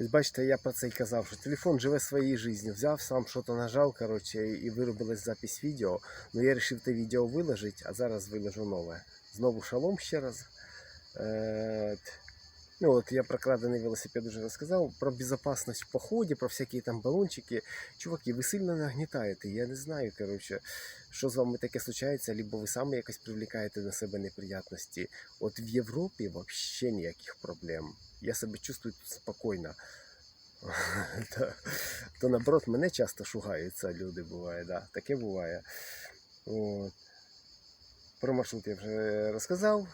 Ось бачите, я про це й казав, що телефон живе своєю життю. Взяв сам щось нажав, коротше, і виробилась запись відео. Ну я вирішив те відео виложити, а зараз виложу нове. Знову шалом ще раз. Ну от я про крадений велосипед вже розказав, про безпечність в поході, про всякі там балончики. Чуваки, ви сильно нагнітаєте. Я не знаю, коротше, що з вами таке случається, або ви самі якось привлікаєте на себе неприятності. От в Європі взагалі ніяких проблем. Я себе чувствую спокійно. то, наоборот, мене часто шугаються люди буває, да. таке буває. Про маршрут я вже розказав.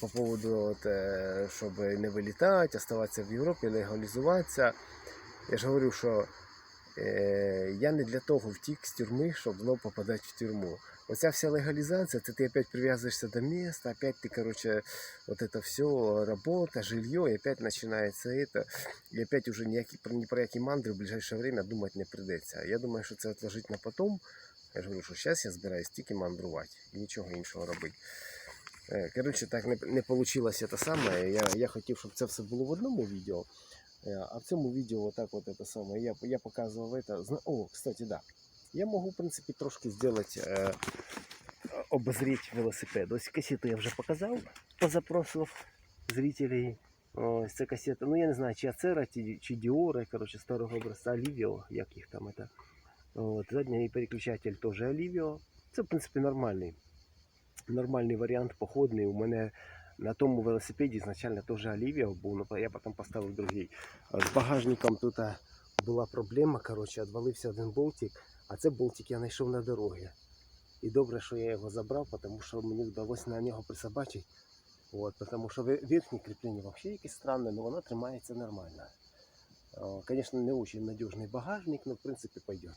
По поводу, от, е, щоб не вилітати, оставатися в Європі, легалізуватися. Я ж говорю, що е, я не для того втік з тюрми, щоб знову попадати в тюрму. Оця вся легалізація, це ти опять прив'язуєшся до міста, опять ти, короче, вот это все, работа, жилье, и опять начинается это, и опять уже ніякі, ні про які мандри в ближайшее время думати не прийдеться. Я думаю, що це відложити на потом. Я ж говорю, що зараз я збираюсь тільки мандрувати і нічого іншого робити. Е, Коротше, так не, не вийшло те саме. Я, я хотів, щоб це все було в одному відео. Е, А в цьому відео отак от це саме. Я, я показував. Зна- О, кстати, да. Я можу, в принципі, трошки зробити, е, обозріть велосипед. Ось касету я вже показав по запросу зрителей. Ось це касета. Ну я не знаю, чи Ацера, чи, Діора, коротше, старого образця Оливіо, як їх там задній переключатель теж Оливіо. Це, в принципі, нормальний. Нормальний варіант походний. У мене на тому велосипеді ізначально теж Оливіо був, але я потім поставив другий. З багажником тут була проблема, коротше, відвалився один болтик, а це болтик я знайшов на дорогі. І добре, що я його забрав, тому що мені вдалося на нього присобачити. От, тому що ве- верхнє кріплення взагалі якесь странне, але воно тримається нормально. О, Конечно, не очень надежный багажник, но в принципе пойдет.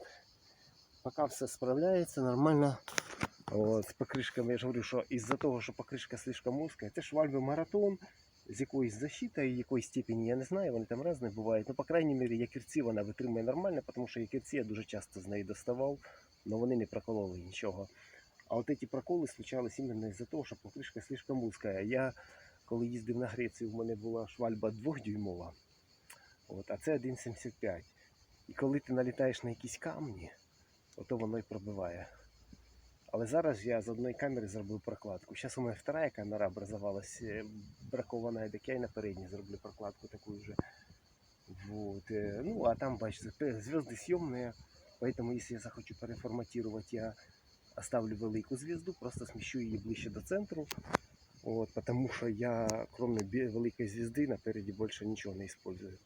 Пока все справляється нормально. От, з покришками я ж говорю, що із-за того, що покришка слишком узка, це ж вальви маратон з якоюсь защитою, якоїсь степені, я не знаю, вони там різні бувають. Ну, по крайній мірі, якірці вона витримує нормально, тому що якірці я дуже часто з неї доставав, але вони не прокололи нічого. А от ці проколи случались іменно із-за того, що покришка слишком узка. Я коли їздив на Грецію, в мене була швальба 2-дюймова, от, а це 1,75. І коли ти налітаєш на якісь камні, ото воно й пробиває. Але зараз я з одної камери зробив прокладку. Зараз у мене вторая камера образовалась, е, бракована, так я і на передній зроблю прокладку таку вже. Вот. е, Ну, а там, бачите, п- звезды съемные, поэтому если я захочу переформатировать, я оставлю велику звезду, просто смещу її ближче до центру. Вот, потому что я, кроме бе- великой звезды, напереди больше ничего не использую.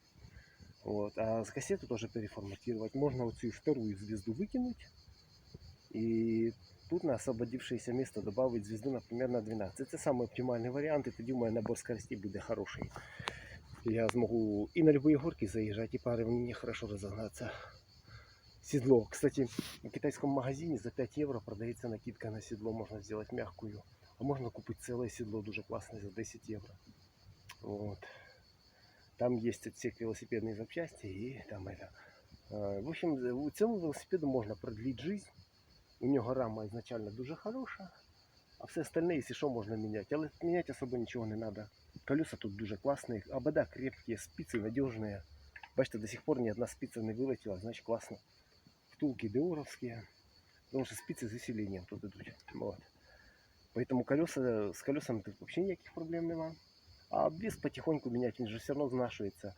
Вот. А с кассеты тоже переформатировать. Можно вот эту вторую звезду выкинуть. И тут на освободившееся место добавить звезду, например, на 12. Це самый оптимальный вариант, і тоді у мене набор скоростей буде хороший. Я змогу і на любые горки заїжджати, і пари мені хорошо розогнатися. Седло. Кстати, в китайском магазине за 5 евро продается накидка на седло, можно сделать мягкую. А можно купить целое седло, дуже классное, за 10 евро. Вот. Там есть отсек велосипедные запчасти и там это. Е, В общем, у цьому велосипеду можна продлить жизнь. У нього рама изначально дуже хороша, а все остальне, якщо що, можна міняти. Але міняти особо нічого не треба. Колеса тут дуже класні, обода крепкі, спиці надіжні. Бачите, до сих пор ні одна спица не вилетіла, значить класно. Втулки деоровські, тому що спиці з усиленням тут ідуть. Вот. Поэтому колеса, з колесами тут взагалі ніяких проблем нема. А обвес потихоньку міняти, він же все одно знашується.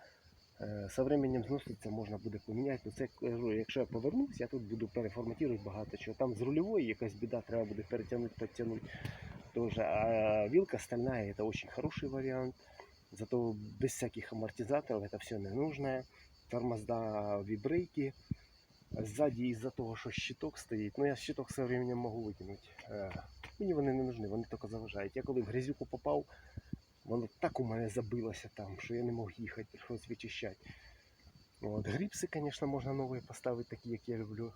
Е, Со временем зноситься можна буде поміняти. Ну, це кажу, якщо я повернусь, я тут буду переформатувати багато чого. Там з рульової якась біда, треба буде перетягнути, підтягнути. Тоже. А вилка стальная это очень хороший вариант. Зато без всяких амортизаторов это все не нужно. Тормозда, вибрейки. Сзади из-за того, що щиток стоїть. Ну я щиток со временем можу викинути. Е, Мені вони не нужны, вони тільки заважають. Я коли в грязюку попав, воно так у мене забилося там, що я не мог їхати, прийшлось вичищати. От. Гріпси, звісно, можна нові поставити, такі, як я люблю.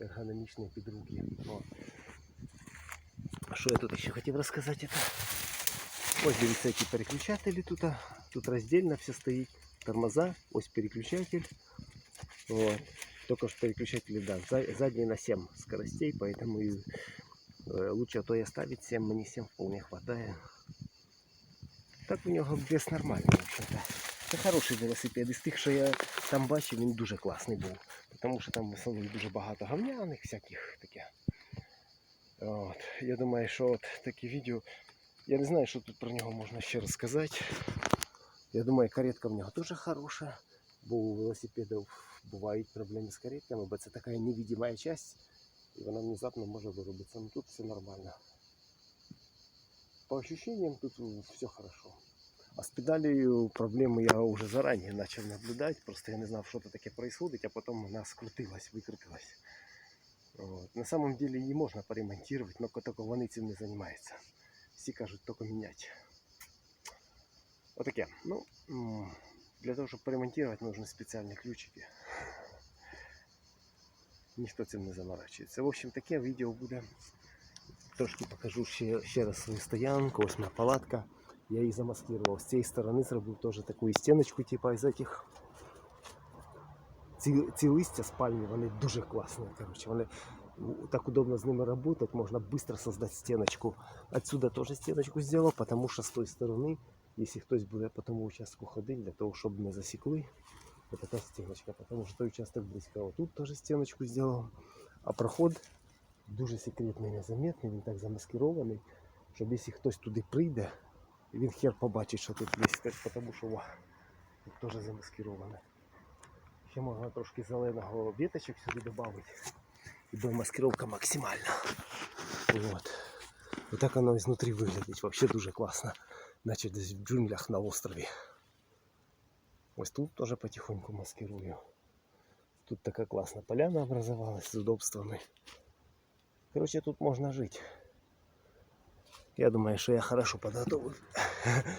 Ергономічні під руки. От. А що я тут ще хотів розказати? Это? Ось дивіться, які переключателі тут. а. Тут роздільно все стоїть. Тормоза, ось переключатель. Вот. Только что переключатели, да, за- задний на 7 скоростей, поэтому и, э, лучше то и оставить 7, мне 7 вполне хватает. Так у него вес нормальный. Це хороший велосипед. Із тих, що я там бачив, він дуже класний був. Тому що там в основному дуже багато говняних всяких таке. От. Я думаю, що от такі відео. Я не знаю, що тут про нього можна ще розказати. Я думаю, каретка в нього теж хороша, бо у велосипедів бувають проблеми з каретками, бо це така невидимая часть, і вона внезапно може виробитися. Ну тут все нормально. По ощущениям тут все хорошо. А с педалью проблемы я уже заранее начал наблюдать. Просто я не знал, что-то таке происходит, а потом она скрутилась, выкрутилась. Вот. На самом деле не можно поремонтировать, но только вони цим не занимаются. Всі кажуть, тільки міняти. Отаке. Ну, м, для того, щоб поремонтувати, нужны спеціальні ключики. Ніхто цим не заморачується. В общем, таке відео буде. Трошки покажу ще, ще раз свою стоянку. Ось моя палатка. Я її замаскировал. З цієї сторони зробив теж таку стіночку, типа із этих. Ці, ці листя спальні, вони дуже класні. Короче, вони ну, так удобно з ними работать, можно быстро создать стеночку. Отсюда тоже стеночку сделал, потому что с той стороны, если хтось буде по тому участку ходить, для того, щоб не засекли, вот така стеночка, потому что той участок близько. Вот тут тоже стеночку сделал. А проход дуже секретний, незаметний, він так замаскирований, щоб якщо хтось туди прийде, він хер побачить, що тут є, тому що ва, тут теж замаскироване. Ще можна трошки зеленого віточок сюди додати. І буде маскировка максимальна. Вот. І так воно ізнутрі виглядить. Вообще дуже класно. Наче десь в джунглях на острові. Ось тут теж потихоньку маскирую. Тут така класна поляна образовалась з удобствами. Короче, тут можна жити. Я думаю, що я хорошо подготовлен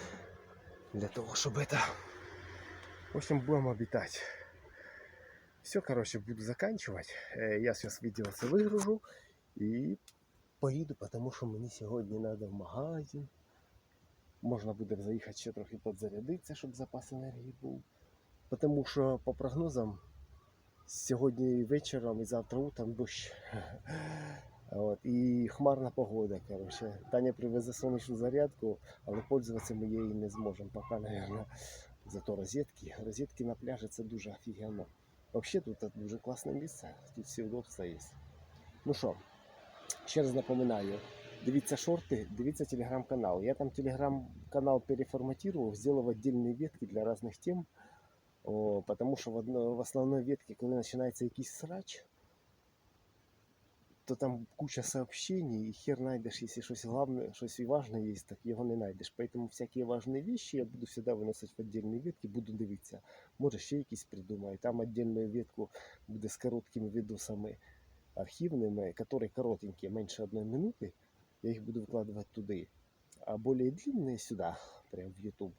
для того, щоб это... В общем, будем обитать. Все, короче, буду заканчивать. Э, Я сейчас видео це вигружу і поїду, тому що мені сьогодні треба в магазин. Можна буде заїхати ще трохи підзарядитися, щоб запас енергії був. Тому що по прогнозам сьогодні вечором і завтра утром дощ. От, і хмарна погода, короче. Таня привезе сонячну зарядку, але пользуватися ми її не зможемо поки, наверное. Зато розетки. Розетки на пляжі це дуже офігенно. Вообще тут дуже класне місце, тут всі удобства є. Ну що, ще раз напоминаю, дивіться шорти, дивіться телеграм-канал. Я там телеграм-канал переформатировал, сделал отдельные ветки для разных тем. О, потому що в, одно, в основной ветке, коли починається якийсь срач, то там куча сообщений, і хер щось главне, щось і важне є, так його не знайдеш. Поэтому всякі важні вещи я буду всегда виносити в отдельні ветки, буду дивитися. Може ще якісь придумаю. Там отдельну ветку буде з короткими відосами архівними, які коротенькі, менше одної минути. Я їх буду викладувати туди. А більш длинні сюди, прямо в YouTube.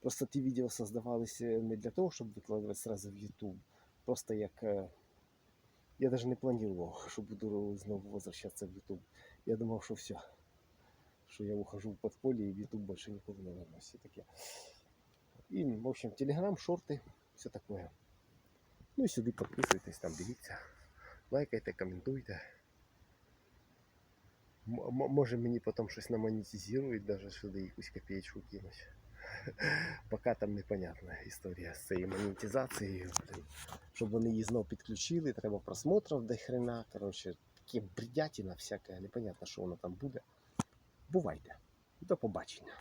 Просто ті відео создавалися не для того, щоб викладувати сразу в YouTube. Просто як. Я даже не планировал, что буду знову возвращаться в YouTube. Я думал, что все. Что я ухожу в подполье и в YouTube больше никуда не вернусь. И, таке. и в общем, Telegram, шорты, все такое. Ну и сюда подписывайтесь, там делитесь, Лайкайте, коментуйте. Може мені потім щось намонетизують, навіть сюди якусь копеечку кинуть. Поки там непонятна історія з цією монетизацією. Щоб вони її знов підключили, треба просмотрів до хрена. Коротше, таке бредятина всяка, непонятно, що воно там буде. Бувайте. До побачення.